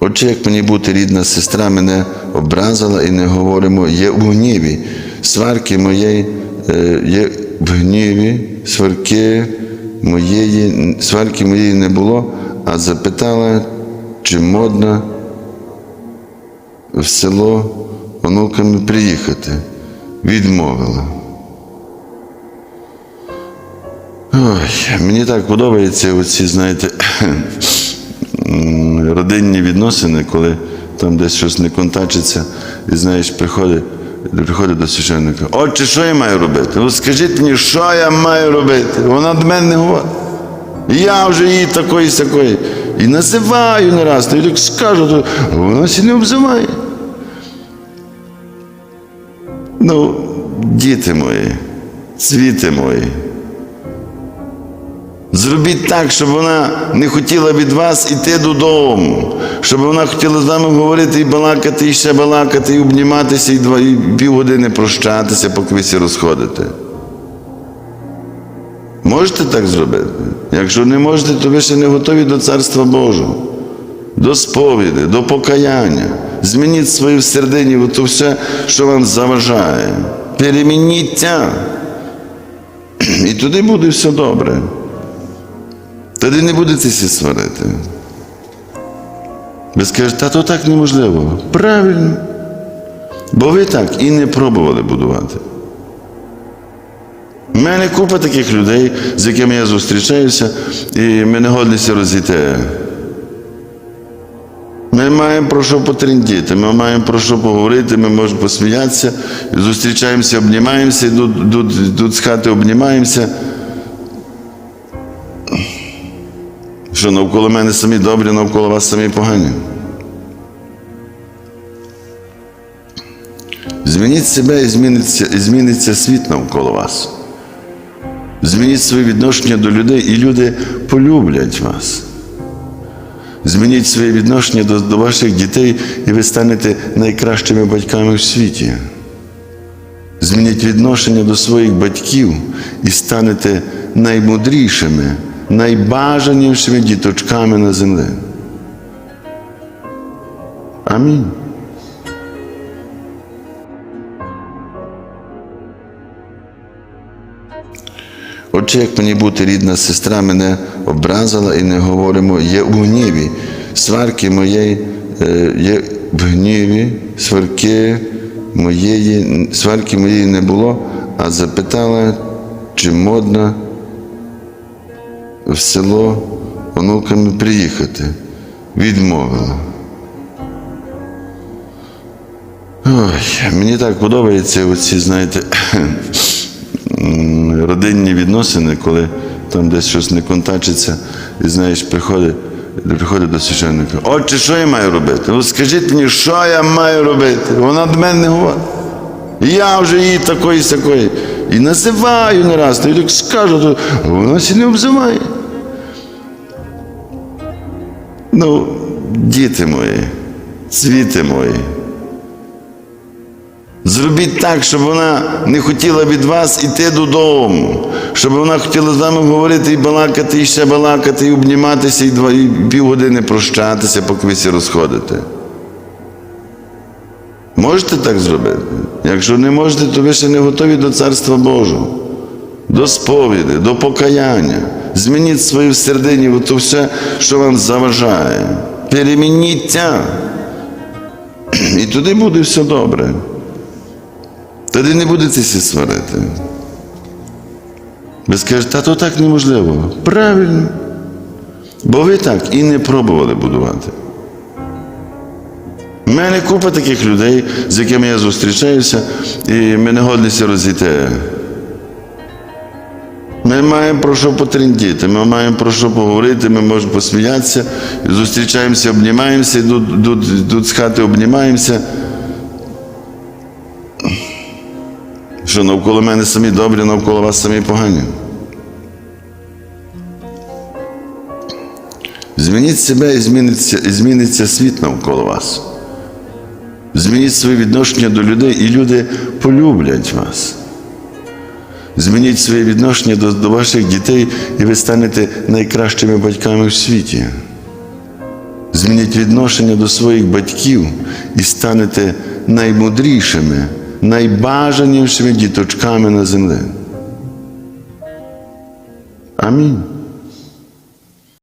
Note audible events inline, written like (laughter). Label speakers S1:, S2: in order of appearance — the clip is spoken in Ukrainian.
S1: Отже, як мені бути рідна сестра мене образила і не говоримо, є в гніві. Сварки моєї е, є в гніві, сварки моєї, сварки моєї не було, а запитала, чи модно в село онуками приїхати. Відмовила. Ой, мені так подобаються оці, знаєте, родинні відносини, коли там десь щось не контачиться, і знаєш, приходить, приходить до священника. Отче, що я маю робити? Ну скажіть мені, що я маю робити? Вона до мене не говорить. Я вже її такої сякої. І називаю не раз, так скажу, то вона сі не обзиває. Ну, діти мої, цвіти мої. Зробіть так, щоб вона не хотіла від вас іти додому, щоб вона хотіла з вами говорити і балакати, і ще балакати, і обніматися, і, два, і півгодини прощатися, поки ви всі розходите. Можете так зробити? Якщо не можете, то ви ще не готові до Царства Божого, до сповіді, до покаяння. Змініть свою в середині то все, що вам заважає. Перемініться. (clears throat) І туди буде все добре. Тоді не будете всі сварити. Ви скажете, та то так неможливо. Правильно. Бо ви так і не пробували будувати. У мене купа таких людей, з якими я зустрічаюся, і ми не годнися розійти. Ми маємо про що потрендіти, ми маємо про що поговорити, ми можемо посміятися, зустрічаємося, обнімаємося, йдуть з хати, обнімаємося. Що навколо мене самі добрі, навколо вас самі погані. Змініть себе і зміниться, і зміниться світ навколо вас. Змініть своє відношення до людей, і люди полюблять вас. Змініть своє відношення до, до ваших дітей, і ви станете найкращими батьками в світі. Змініть відношення до своїх батьків і станете наймудрішими, найбажанішими діточками на землі. Амінь. Отже, як мені бути рідна сестра мене образила і не говоримо, є в гніві. Сварки моєї е, є в гніві, сварки моєї, сварки моєї не було, а запитала, чи модно в село онуками приїхати. Відмовила. Ой, мені так подобаються оці, знаєте, (coughs) родинні відносини, коли там десь щось не контачиться, і знаєш, приходить, приходить до священника. Отче, що я маю робити? Ну скажіть мені, що я маю робити? Вона до мене не говорить. Я вже її такої сякої. І називаю не раз, то я скажу, то вона сі не обзиває. Ну, діти мої, цвіти мої. Зробіть так, щоб вона не хотіла від вас іти додому, щоб вона хотіла з вами говорити і балакати, і ще балакати, і обніматися, і, два, і півгодини прощатися, поки ви всі розходите. Можете так зробити? Якщо не можете, то ви ще не готові до Царства Божого, до сповіді, до покаяння. Змініть свою в середині то все, що вам заважає. Перемініться. І туди буде все добре. Тоді не будете всі сварити. Ви скажете, та то так неможливо. Правильно. Бо ви так і не пробували будувати. У мене купа таких людей, з якими я зустрічаюся, і ми не годнися розійти. Ми маємо про що потрендіти, ми маємо про що поговорити, ми можемо посміятися, зустрічаємося, обнімаємося, йдуть, з хати, обнімаємося. Що навколо мене самі добрі, навколо вас самі погані. Змініть себе і зміниться, і зміниться світ навколо вас. Змініть своє відношення до людей, і люди полюблять вас. Змініть своє відношення до, до ваших дітей, і ви станете найкращими батьками в світі. Змініть відношення до своїх батьків і станете наймудрішими, найбажанішими діточками на землі. Амінь.